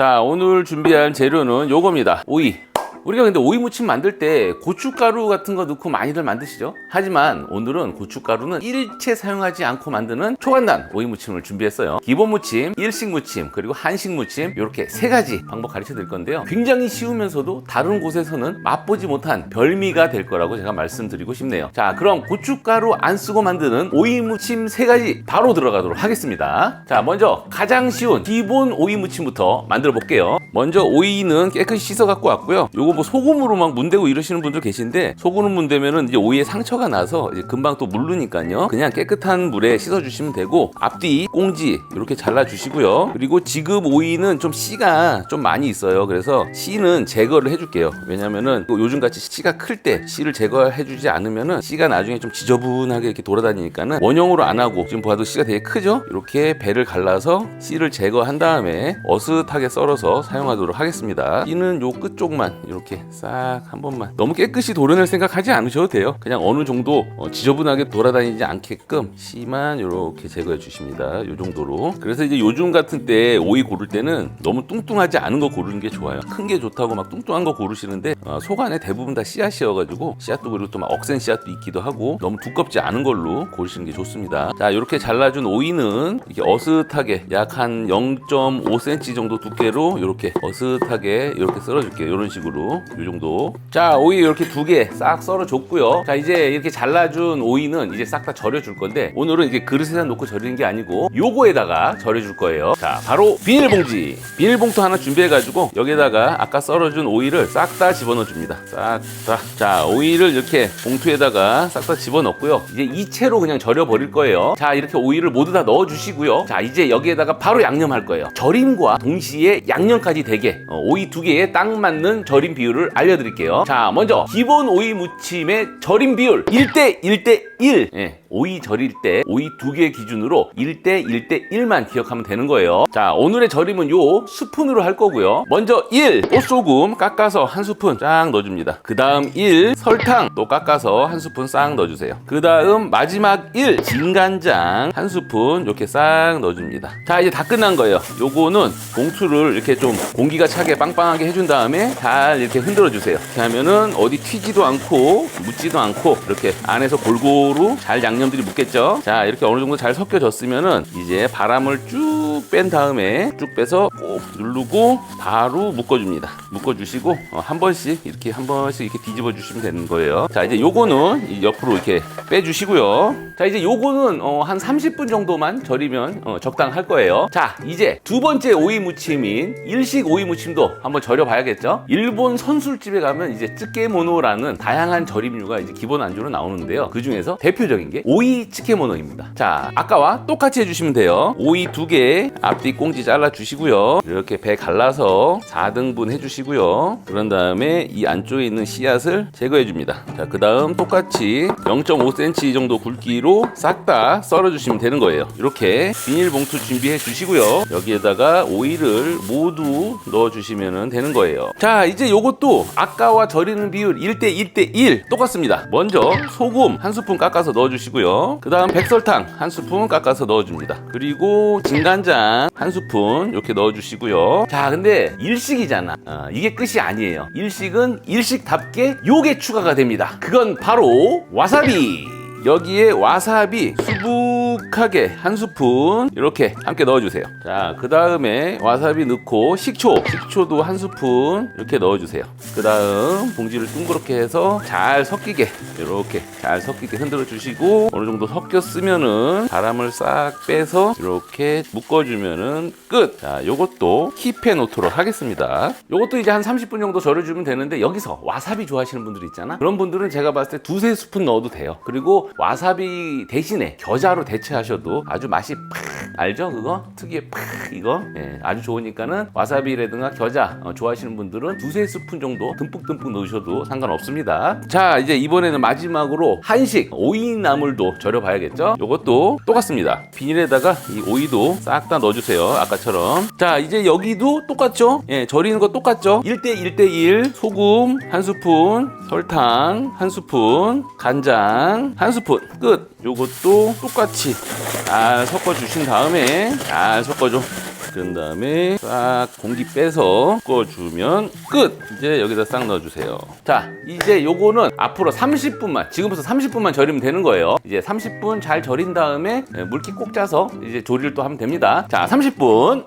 자, 오늘 준비한 재료는 요겁니다. 오이. 우리가 근데 오이 무침 만들 때 고춧가루 같은 거 넣고 많이들 만드시죠? 하지만 오늘은 고춧가루는 일체 사용하지 않고 만드는 초간단 오이 무침을 준비했어요. 기본 무침, 일식 무침, 그리고 한식 무침 이렇게 세 가지 방법 가르쳐 드릴 건데요. 굉장히 쉬우면서도 다른 곳에서는 맛보지 못한 별미가 될 거라고 제가 말씀드리고 싶네요. 자, 그럼 고춧가루 안 쓰고 만드는 오이 무침 세 가지 바로 들어가도록 하겠습니다. 자, 먼저 가장 쉬운 기본 오이 무침부터 만들어 볼게요. 먼저 오이는 깨끗이 씻어 갖고 왔고요. 요거 뭐 소금으로 막 문대고 이러시는 분들 계신데 소금으로 문대면은 이제 오이에 상처가 나서 이제 금방 또 물르니까요. 그냥 깨끗한 물에 씻어 주시면 되고 앞뒤 꽁지 이렇게 잘라 주시고요. 그리고 지금 오이는 좀 씨가 좀 많이 있어요. 그래서 씨는 제거를 해줄게요. 왜냐면은 또 요즘 같이 씨가 클 때 씨를 제거해 주지 않으면은 씨가 나중에 좀 지저분하게 이렇게 돌아다니니까는 원형으로 안 하고 지금 봐도 씨가 되게 크죠? 이렇게 배를 갈라서 씨를 제거한 다음에 어슷하게 썰어서 사용하도록 하겠습니다. 씨는 요 끝 쪽만 이렇게 싹 한 번만 너무 깨끗이 도려낼 생각하지 않으셔도 돼요. 그냥 어느 정도 어, 지저분하게 돌아다니지 않게끔 씨만 이렇게 제거해 주십니다. 요 정도로. 그래서 이제 요즘 같은 때 오이 고를 때는 너무 뚱뚱하지 않은 거 고르는 게 좋아요. 큰 게 좋다고 막 뚱뚱한 거 고르시는데 어, 속 안에 대부분 다 씨앗이어가지고 씨앗도 그리고 또 막 억센 씨앗도 있기도 하고 너무 두껍지 않은 걸로 고르시는 게 좋습니다. 자 이렇게 잘라준 오이는 이렇게 어슷하게 약 한 0.5cm 정도 두께로 이렇게 어슷하게 이렇게 썰어줄게요. 이런 식으로 이 정도. 자 오이 이렇게 두 개 싹 썰어줬고요. 자 이제 이렇게 잘라준 오이는 이제 싹 다 절여줄 건데 오늘은 이게 그릇에다 놓고 절이는 게 아니고 요거에다가 절여줄 거예요. 자 바로 비닐봉지. 비닐봉투 하나 준비해가지고 여기다가 아까 썰어준 오이를 싹 다 집어넣어 줍니다. 싹 다. 자 오이를 이렇게 봉투에다가 싹 다 집어넣고요. 이제 이채로 그냥 절여 버릴 거예요. 자 이렇게 오이를 모두 다 넣어주시고요. 자 이제 여기에다가 바로 양념할 거예요. 절임과 동시에 양념까지 되게 어, 오이 두 개에 딱 맞는 절임 비율을 알려드릴게요. 자 먼저 기본 오이 무침의 절임 비율 1대 1대 1. 예, 오이 절일 때 오이 두 개 기준으로 1대 1대 1만 기억하면 되는 거예요. 자 오늘의 절임은 요 스푼으로 할 거고요. 먼저 1 꽃소금 깎아서 한 스푼 쫙 넣어줍니다. 그 다음 1 설탕 또 깎아서 한 스푼 싹 넣어주세요. 그 다음 마지막 1 진간장 한 스푼 이렇게 싹 넣어줍니다. 자 이제 다 끝난 거예요. 요거는 봉투를 이렇게 좀 공기가 차게 빵빵하게 해준 다음에 잘 이렇게 흔들어 주세요. 이렇게 하면은 어디 튀지도 않고 묻지도 않고 이렇게 안에서 골고루 잘 양 념들이 묻겠죠. 자 이렇게 어느 정도 잘 섞여졌으면은 이제 바람을 쭉 뺀 다음에 쭉 빼서 꼭 누르고 바로 묶어줍니다. 묶어주시고 어, 한 번씩 이렇게 한 번씩 이렇게 뒤집어 주시면 되는 거예요. 자 이제 요거는 이 옆으로 이렇게 빼주시고요. 자 이제 요거는 어, 한 30분 정도만 절이면 어, 적당할 거예요. 자 이제 두 번째 오이 무침인 일식 오이 무침도 한번 절여 봐야겠죠. 일본 선술집에 가면 이제 쯔케모노라는 다양한 절임류가 이제 기본 안주로 나오는데요. 그 중에서 대표적인 게 오이 츠케모노입니다. 자 아까와 똑같이 해주시면 돼요. 오이 두 개 앞뒤 꽁지 잘라 주시고요. 이렇게 배 갈라서 4등분 해주시고요. 그런 다음에 이 안쪽에 있는 씨앗을 제거해 줍니다. 자 그 다음 똑같이 0.5cm 정도 굵기로 싹 다 썰어 주시면 되는 거예요. 이렇게 비닐봉투 준비해 주시고요. 여기에다가 오이를 모두 넣어 주시면 되는 거예요. 자 이제 요것도 아까와 절이는 비율 1대 1대 1 똑같습니다. 먼저 소금 한 스푼 깎아서 넣어 주시고요. 그 다음 백설탕 한 스푼 깎아서 넣어 줍니다. 그리고 진간장 한 스푼 이렇게 넣어 주시고요. 자 근데 일식이잖아. 어, 이게 끝이 아니에요. 일식은 일식답게 요게 추가가 됩니다. 그건 바로 와사비. 여기에 와사비 수 북하게 한 스푼 이렇게 함께 넣어주세요. 자, 그 다음에 와사비 넣고 식초, 식초도 한 스푼 이렇게 넣어주세요. 그 다음 봉지를 둥그렇게 해서 잘 섞이게 이렇게 잘 섞이게 흔들어 주시고 어느 정도 섞였으면은 바람을 싹 빼서 이렇게 묶어주면은 끝. 자, 요것도 킵해 놓도록 하겠습니다. 요것도 이제 한 30분 정도 절여주면 되는데 여기서 와사비 좋아하시는 분들 있잖아. 그런 분들은 제가 봤을 때 두세 스푼 넣어도 돼요. 그리고 와사비 대신에 겨자로 대 체하셔도 아주 맛이 팍 알죠? 그거? 특유의 팍 이거? 예, 아주 좋으니까는 와사비라든가 겨자 어, 좋아하시는 분들은 두세 스푼 정도 듬뿍듬뿍 넣으셔도 상관없습니다. 자 이제 이번에는 마지막으로 한식 오이 나물도 절여봐야겠죠? 요것도 똑같습니다. 비닐에다가 이 오이도 싹 다 넣어주세요 아까처럼. 자 이제 여기도 똑같죠? 예 절이는 거 똑같죠? 1대 1대 1 소금 한 스푼 설탕 한 스푼 간장 한 스푼. 끝 요것도 똑같이 잘 섞어 주신 다음에 잘 섞어줘. 그런 다음에 싹 공기 빼서 섞어주면 끝. 이제 여기다 싹 넣어주세요. 자 이제 요거는 앞으로 30분만 지금부터 30분만 절이면 되는 거예요. 이제 30분 잘 절인 다음에 예, 물기 꼭 짜서 이제 조리를 또 하면 됩니다. 자 30분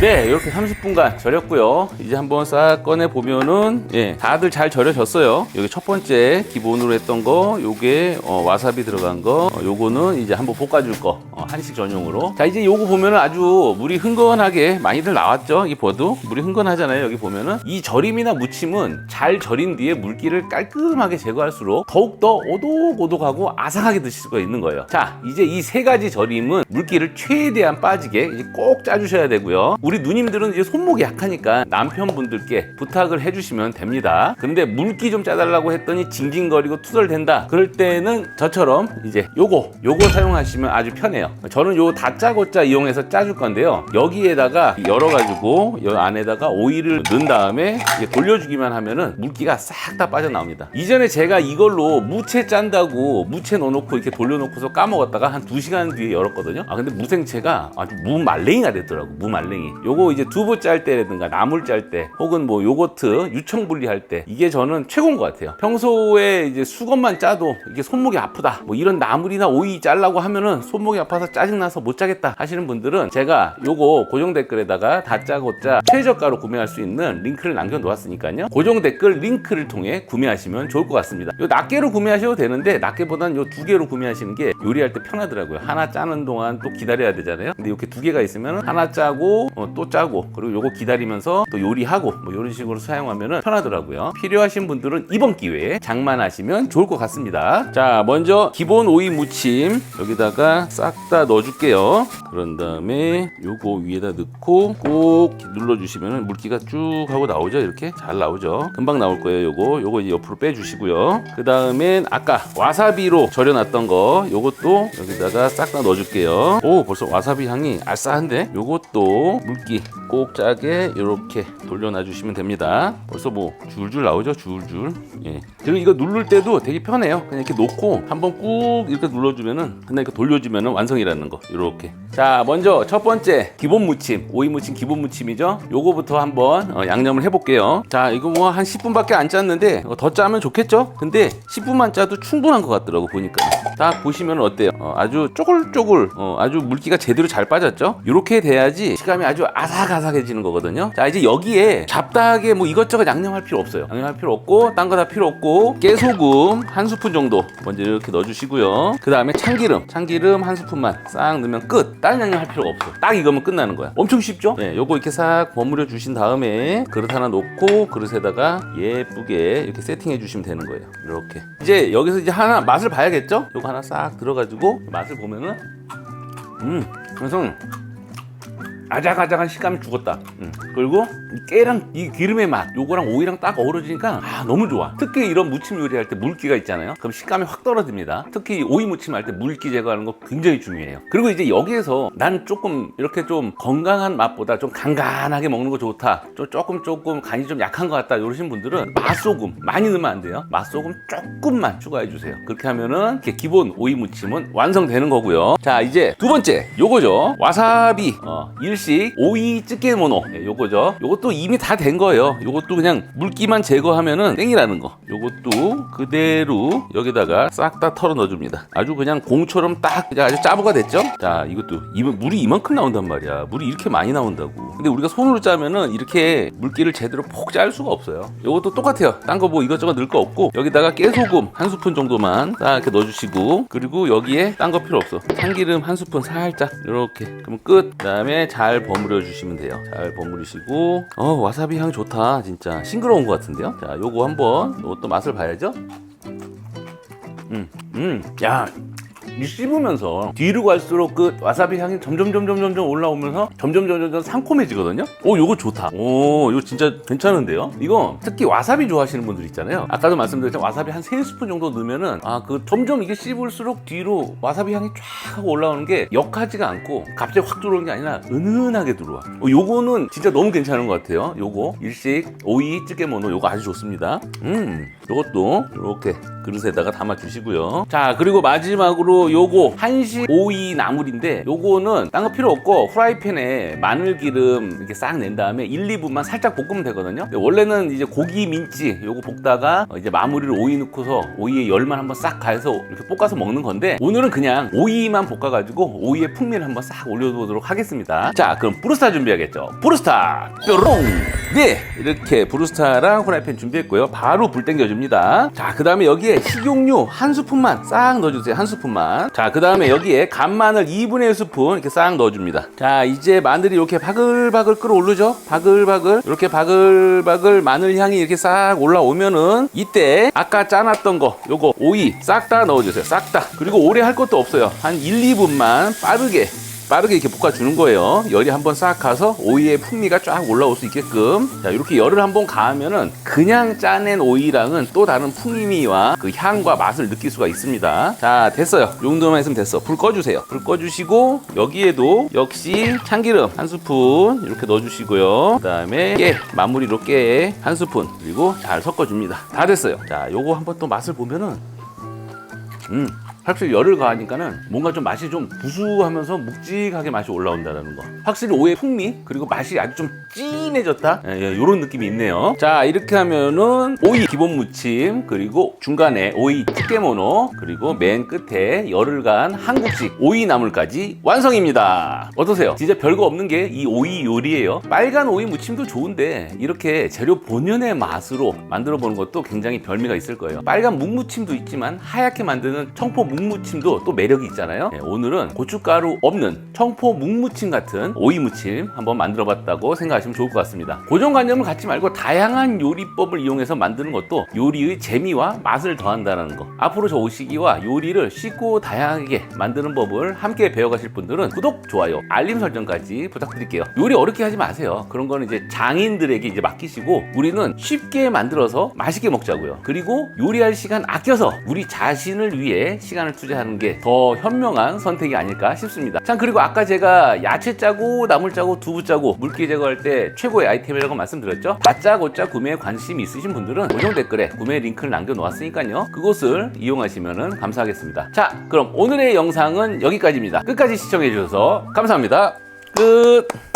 네, 이렇게 30분간 절였고요. 이제 한번 싹 꺼내 보면은 예, 다들 잘 절여졌어요. 여기 첫 번째 기본으로 했던 거, 요게 어, 와사비 들어간 거, 어, 요거는 이제 한번 볶아줄 거, 어, 한식 전용으로. 자, 이제 요거 보면은 아주 물이 흥건하게 많이들 나왔죠. 이 버도 물이 흥건하잖아요. 여기 보면은 이 절임이나 무침은 잘 절인 뒤에 물기를 깔끔하게 제거할수록 더욱 더 오독오독하고 아삭하게 드실 수가 있는 거예요. 자, 이제 이 세 가지 절임은 물기를 최대한 빠지게 이제 꼭 짜주셔야 되고요. 우리 누님들은 손목이 약하니까 남편분들께 부탁을 해주시면 됩니다. 근데 물기 좀 짜달라고 했더니 징징거리고 투덜댄다. 그럴 때는 저처럼 이제 요거 요거 사용하시면 아주 편해요. 저는 요 다짜고짜 이용해서 짜줄 건데요. 여기에다가 열어가지고 요 안에다가 오일을 넣은 다음에 이제 돌려주기만 하면은 물기가 싹 다 빠져나옵니다. 이전에 제가 이걸로 무채 짠다고 무채 넣어놓고 이렇게 돌려놓고서 까먹었다가 한 2시간 뒤에 열었거든요. 아 근데 무생채가 아주 무말랭이가 됐더라고 무말랭이. 요거 이제 두부 짤 때라든가 나물 짤 때 혹은 뭐 요거트 유청 분리할 때 이게 저는 최고인 것 같아요. 평소에 이제 수건만 짜도 이게 손목이 아프다 뭐 이런 나물이나 오이 짤라고 하면은 손목이 아파서 짜증나서 못 짜겠다 하시는 분들은 제가 요거 고정 댓글에다가 다 짜고 짜 최저가로 구매할 수 있는 링크를 남겨 놓았으니까요. 고정 댓글 링크를 통해 구매하시면 좋을 것 같습니다. 요 낱개로 구매하셔도 되는데 낱개보다는 요두 개로 구매하시는 게 요리할 때 편하더라고요. 하나 짜는 동안 또 기다려야 되잖아요. 근데 이렇게 두 개가 있으면 하나 짜고 어, 또 짜고 그리고 요거 기다리면서 또 요리하고 뭐 이런 식으로 사용하면 편하더라고요. 필요하신 분들은 이번 기회에 장만하시면 좋을 것 같습니다. 자, 먼저 기본 오이 무침 여기다가 싹 다 넣어줄게요. 그런 다음에 요거 위에다 넣고 꼭 눌러주시면 물기가 쭉 하고 나오죠. 이렇게 잘 나오죠. 금방 나올 거예요. 요거 요거 이제 옆으로 빼주시고요. 그 다음엔 아까 와사비로 절여놨던 거 요것도 여기다가 싹 다 넣어줄게요. 오 벌써 와사비 향이 알싸한데 요것도 물기 꼭 짜게 이렇게 돌려놔 주시면 됩니다. 벌써 뭐 줄줄 나오죠. 줄줄. 예. 그리고 이거 누를 때도 되게 편해요. 그냥 이렇게 놓고 한번 꾹 이렇게 눌러주면은 그냥 이렇게 돌려주면은 완성이라는 거. 이렇게. 자 먼저 첫 번째 기본 무침 오이 무침 기본 무침이죠. 요거부터 한번 어, 양념을 해볼게요. 자 이거 뭐 한 10분밖에 안 짰는데 어, 더 짜면 좋겠죠? 근데 10분만 짜도 충분한 것 같더라고 보니까. 딱 보시면 어때요? 어, 아주 쪼글쪼글 어, 아주 물기가 제대로 잘 빠졌죠? 이렇게 돼야지 식감이 아주 아삭아삭해지는 거거든요. 자 이제 여기에 잡다하게 뭐 이것저것 양념할 필요 없어요. 양념할 필요 없고 딴 거 다 필요 없고 깨소금 한 스푼 정도 먼저 이렇게 넣어주시고요. 그 다음에 참기름 참기름 한 스푼만 싹 넣으면 끝. 다른 양념 할 필요가 없어. 딱 이거면 끝나는 거야. 엄청 쉽죠? 네, 요거 이렇게 싹 버무려 주신 다음에 그릇 하나 놓고 그릇에다가 예쁘게 이렇게 세팅해 주시면 되는 거예요. 이렇게. 이제 여기서 이제 하나 맛을 봐야겠죠? 요거 하나 싹 들어가지고 맛을 보면은 음, 그래서 아작아작한 식감이 죽었다. 음. 그리고 이 깨랑 이 기름의 맛, 요거랑 오이랑 딱 어우러지니까 아 너무 좋아. 특히 이런 무침 요리할 때 물기가 있잖아요. 그럼 식감이 확 떨어집니다. 특히 이 오이 무침 할 때 물기 제거하는 거 굉장히 중요해요. 그리고 이제 여기에서 난 조금 이렇게 좀 건강한 맛보다 좀 간간하게 먹는 거 좋다. 좀 조금 조금 간이 좀 약한 것 같다. 이러신 분들은 맛소금 많이 넣으면 안 돼요. 맛소금 조금만 추가해 주세요. 그렇게 하면은 이렇게 기본 오이 무침은 완성되는 거고요. 자 이제 두 번째 요거죠. 와사비 어, 일식 오이 찌개 모노 예, 요거죠. 요것도 이미 다 된 거예요. 요것도 그냥 물기만 제거하면은 땡이라는 거. 요것도 그대로 여기다가 싹 다 털어 넣어줍니다. 아주 그냥 공처럼 딱 아주 짜부가 됐죠. 자 이것도 물이 이만큼 나온단 말이야. 물이 이렇게 많이 나온다고. 근데 우리가 손으로 짜면은 이렇게 물기를 제대로 폭 짤 수가 없어요. 요것도 똑같아요. 딴 거 뭐 이것저것 넣을 거 없고 여기다가 깨소금 한 스푼 정도만 딱 이렇게 넣어주시고 그리고 여기에 딴 거 필요 없어. 참기름 한 스푼 살짝 이렇게 그럼 끝. 그 다음에 잘 버무려 주시면 돼요. 잘 버무리시고 어 와사비 향 좋다 진짜 싱그러운 것 같은데요. 자 요거 한번 요것도 맛을 봐야죠. 음, 음, 야, 이 씹으면서 뒤로 갈수록 그 와사비 향이 점점 점점 점점 올라오면서 점점 점 점 점 점 상콤해지거든요. 오, 요거 좋다. 오, 이거 진짜 괜찮은데요? 이거 특히 와사비 좋아하시는 분들 있잖아요. 아까도 말씀드렸지만 와사비 한 세 스푼 정도 넣으면은 아, 그 점점 이게 씹을수록 뒤로 와사비 향이 쫙 하고 올라오는 게 역하지가 않고 갑자기 확 들어오는 게 아니라 은은하게 들어와. 어, 요거는 진짜 너무 괜찮은 것 같아요. 요거 일식 오이 찌개모노 요거 아주 좋습니다. 음, 요것도 이렇게 그릇에다가 담아 주시고요. 자, 그리고 마지막으로 요거 한식 오이 나물인데 요거는 딴 거 필요 없고 프라이팬에 마늘 기름 이렇게 싹 낸 다음에 1, 2분만 살짝 볶으면 되거든요. 원래는 이제 고기 민지 요거 볶다가 어, 이제 마무리를 오이 넣고서 오이에 열만 한번 싹 가해서 이렇게 볶아서 먹는 건데 오늘은 그냥 오이만 볶아가지고 오이의 풍미를 한번 싹 올려보도록 하겠습니다. 자, 그럼 브루스타 준비하겠죠. 브루스타 뾰롱. 네, 이렇게 브루스타랑 프라이팬 준비했고요. 바로 불 땡겨줍니다. 자, 그 다음에 여기 에 식용유 한 스푼만 싹 넣어주세요. 한 스푼만. 자, 그 다음에 여기에 간마늘 2분의 1스푼 이렇게 싹 넣어줍니다. 자, 이제 마늘이 이렇게 바글바글 끓어오르죠? 바글바글. 이렇게 바글바글 마늘 향이 이렇게 싹 올라오면은 이때 아까 짜놨던 거 요거 오이 싹 다 넣어주세요. 싹 다. 그리고 오래 할 것도 없어요. 한 1, 2분만 빠르게 빠르게 이렇게 볶아주는 거예요. 열이 한번 싹 가서 오이의 풍미가 쫙 올라올 수 있게끔. 자, 이렇게 열을 한번 가하면은 그냥 짜낸 오이랑은 또 다른 풍미와 그 향과 맛을 느낄 수가 있습니다. 자, 됐어요. 이 정도만 있으면 됐어. 불 꺼주세요. 불 꺼주시고 여기에도 역시 참기름 한 스푼 이렇게 넣어주시고요. 그 다음에 깨 마무리로 깨 한 스푼 그리고 잘 섞어줍니다. 다 됐어요. 자, 요거 한번 또 맛을 보면은 음, 확실히 열을 가하니까는 뭔가 좀 맛이 좀 구수하면서 묵직하게 맛이 올라온다는 거. 확실히 오의 풍미 그리고 맛이 아주 좀 진해졌다. 예, 예, 이런 느낌이 있네요. 자 이렇게 하면은 오이 기본 무침 그리고 중간에 오이 찌개모노 그리고 맨 끝에 열을 가한 한국식 오이 나물까지 완성입니다. 어떠세요? 진짜 별거 없는 게 이 오이 요리예요. 빨간 오이 무침도 좋은데 이렇게 재료 본연의 맛으로 만들어 보는 것도 굉장히 별미가 있을 거예요. 빨간 묵무침도 있지만 하얗게 만드는 청포 묵무침도 또 매력이 있잖아요. 네, 오늘은 고춧가루 없는 청포 묵무침 같은 오이 무침 한번 만들어 봤다고 생각하시면 좋을 것 같습니다. 고정관념을 갖지 말고 다양한 요리법을 이용해서 만드는 것도 요리의 재미와 맛을 더한다는 거. 앞으로 저 오시기와 요리를 쉽고 다양하게 만드는 법을 함께 배워가실 분들은 구독, 좋아요, 알림 설정까지 부탁드릴게요. 요리 어렵게 하지 마세요. 그런 거는 이제 장인들에게 이제 맡기시고 우리는 쉽게 만들어서 맛있게 먹자고요. 그리고 요리할 시간 아껴서 우리 자신을 위해 시간을 투자하는 게 더 현명한 선택이 아닐까 싶습니다. 참 그리고 아까 제가 야채 짜고 나물 짜고 두부 짜고 물기 제거할 때 최고의 아이템이라고 말씀드렸죠. 다짜고짜 구매에 관심이 있으신 분들은 고정 댓글에 구매 링크를 남겨놓았으니까요. 그곳을 이용하시면 감사하겠습니다. 자, 그럼 오늘의 영상은 여기까지입니다. 끝까지 시청해 주셔서 감사합니다. 끝.